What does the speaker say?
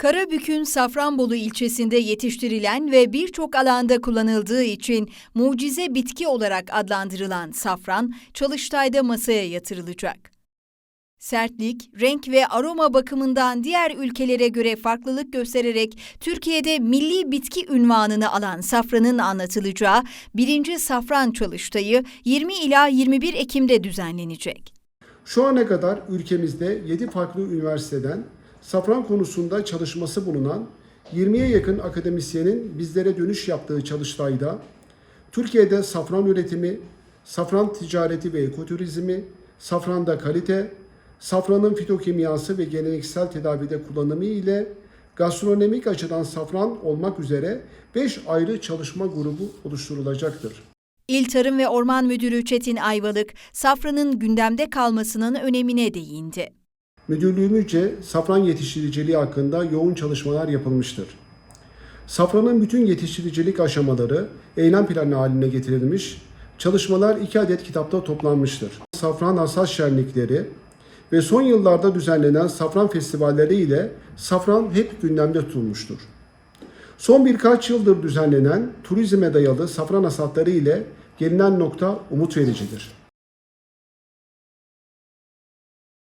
Karabük'ün Safranbolu ilçesinde yetiştirilen ve birçok alanda kullanıldığı için mucize bitki olarak adlandırılan safran, Çalıştay'da masaya yatırılacak. Sertlik, renk ve aroma bakımından diğer ülkelere göre farklılık göstererek Türkiye'de milli bitki ünvanını alan safranın anlatılacağı 1. Safran Çalıştayı 20 ila 21 Ekim'de düzenlenecek. Şu ana kadar ülkemizde 7 farklı üniversiteden safran konusunda çalışması bulunan 20'ye yakın akademisyenin bizlere dönüş yaptığı çalıştayda Türkiye'de safran üretimi, safran ticareti ve ekoturizmi, safranda kalite, safranın fitokimyası ve geleneksel tedavide kullanımı ile gastronomik açıdan safran olmak üzere 5 ayrı çalışma grubu oluşturulacaktır. İl Tarım ve Orman Müdürü Çetin Ayvalık, safranın gündemde kalmasının önemine değindi. Müdürlüğümüzce safran yetiştiriciliği hakkında yoğun çalışmalar yapılmıştır. Safranın bütün yetiştiricilik aşamaları eylem planı haline getirilmiş, çalışmalar iki adet kitapta toplanmıştır. Safran hassas şenlikleri ve son yıllarda düzenlenen safran festivalleri ile safran hep gündemde tutulmuştur. Son birkaç yıldır düzenlenen turizme dayalı safran hasatları ile gelinen nokta umut vericidir.